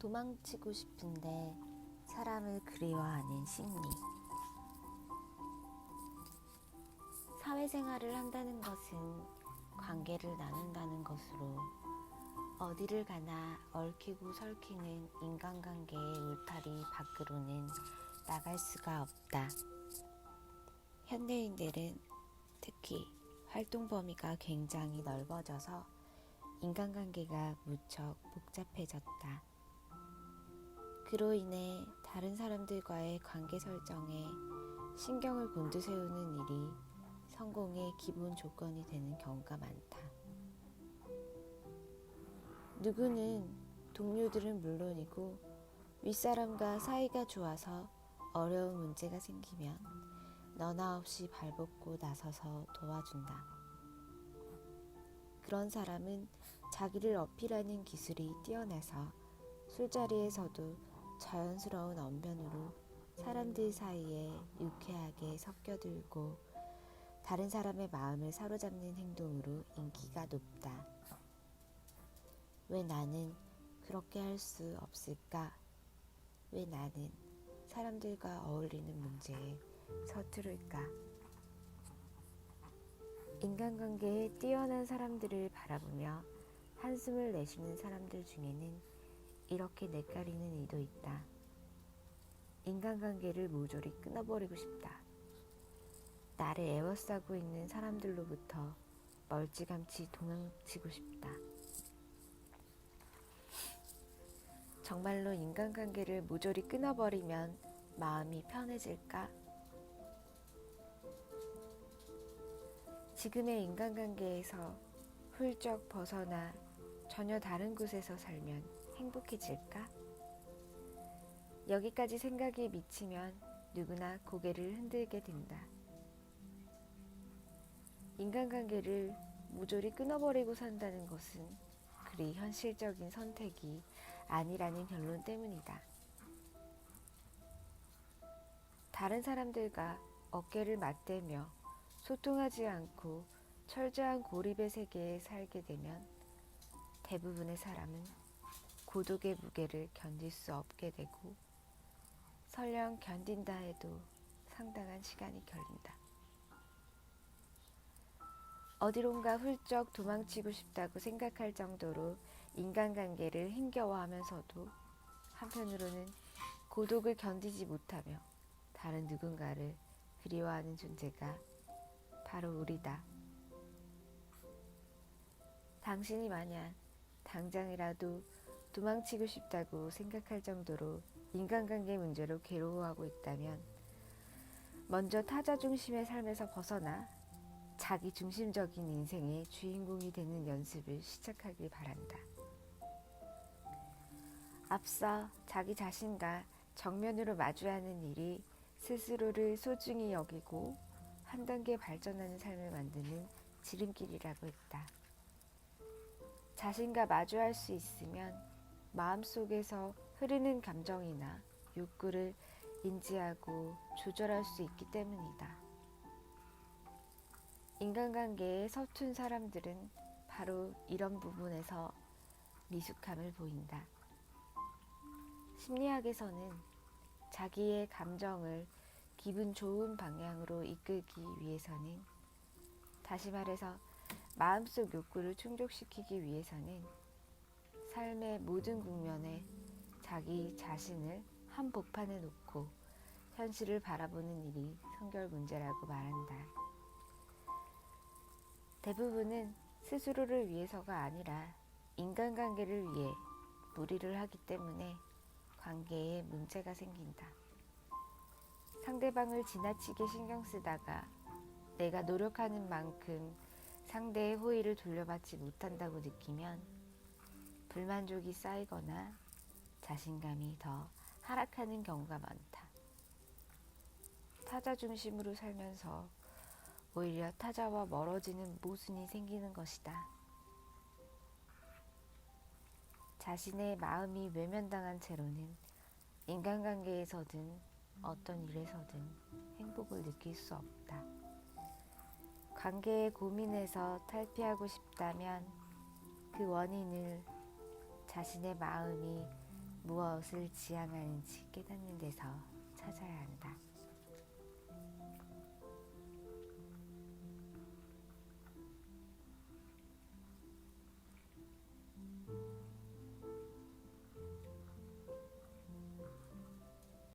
도망치고 싶은데 사람을 그리워하는 심리. 사회생활을 한다는 것은 관계를 나눈다는 것으로 어디를 가나 얽히고 설키는 인간관계의 울타리 밖으로는 나갈 수가 없다. 현대인들은 특히 활동 범위가 굉장히 넓어져서 인간관계가 무척 복잡해졌다. 그로 인해 다른 사람들과의 관계 설정에 신경을 곤두세우는 일이 성공의 기본 조건이 되는 경우가 많다. 누구는 동료들은 물론이고 윗사람과 사이가 좋아서 어려운 문제가 생기면 너나 없이 발벗고 나서서 도와준다. 그런 사람은 자기를 어필하는 기술이 뛰어나서 술자리에서도 자연스러운 언변으로 사람들 사이에 유쾌하게 섞여들고 다른 사람의 마음을 사로잡는 행동으로 인기가 높다. 왜 나는 그렇게 할 수 없을까? 왜 나는 사람들과 어울리는 문제에 서투를까? 인간관계에 뛰어난 사람들을 바라보며 한숨을 내쉬는 사람들 중에는 이렇게 내까리는 이도 있다. 인간관계를 모조리 끊어버리고 싶다. 나를 애워싸고 있는 사람들로부터 멀찌감치 도망치고 싶다. 정말로 인간관계를 모조리 끊어버리면 마음이 편해질까? 지금의 인간관계에서 훌쩍 벗어나 전혀 다른 곳에서 살면 행복해질까? 여기까지 생각이 미치면 누구나 고개를 흔들게 된다. 인간관계를 모조리 끊어버리고 산다는 것은 그리 현실적인 선택이 아니라는 결론 때문이다. 다른 사람들과 어깨를 맞대며 소통하지 않고 철저한 고립의 세계에 살게 되면 대부분의 사람은 고독의 무게를 견딜 수 없게 되고 설령 견딘다 해도 상당한 시간이 걸린다. 어디론가 훌쩍 도망치고 싶다고 생각할 정도로 인간관계를 힘겨워하면서도 한편으로는 고독을 견디지 못하며 다른 누군가를 그리워하는 존재가 바로 우리다. 당신이 만약 당장이라도 도망치고 싶다고 생각할 정도로 인간관계 문제로 괴로워하고 있다면 먼저 타자 중심의 삶에서 벗어나 자기 중심적인 인생의 주인공이 되는 연습을 시작하길 바란다. 앞서 자기 자신과 정면으로 마주하는 일이 스스로를 소중히 여기고 한 단계 발전하는 삶을 만드는 지름길이라고 했다. 자신과 마주할 수 있으면 마음속에서 흐르는 감정이나 욕구를 인지하고 조절할 수 있기 때문이다. 인간관계에 서툰 사람들은 바로 이런 부분에서 미숙함을 보인다. 심리학에서는 자기의 감정을 기분 좋은 방향으로 이끌기 위해서는 다시 말해서 마음속 욕구를 충족시키기 위해서는 삶의 모든 국면에 자기 자신을 한복판에 놓고 현실을 바라보는 일이 성결 문제라고 말한다. 대부분은 스스로를 위해서가 아니라 인간관계를 위해 무리를 하기 때문에 관계에 문제가 생긴다. 상대방을 지나치게 신경 쓰다가 내가 노력하는 만큼 상대의 호의를 돌려받지 못한다고 느끼면 불만족이 쌓이거나 자신감이 더 하락하는 경우가 많다. 타자 중심으로 살면서 오히려 타자와 멀어지는 모순이 생기는 것이다. 자신의 마음이 외면당한 채로는 인간관계에서든 어떤 일에서든 행복을 느낄 수 없다. 관계의 고민에서 탈피하고 싶다면 그 원인을 자신의 마음이 무엇을 지향하는지 깨닫는 데서 찾아야 한다.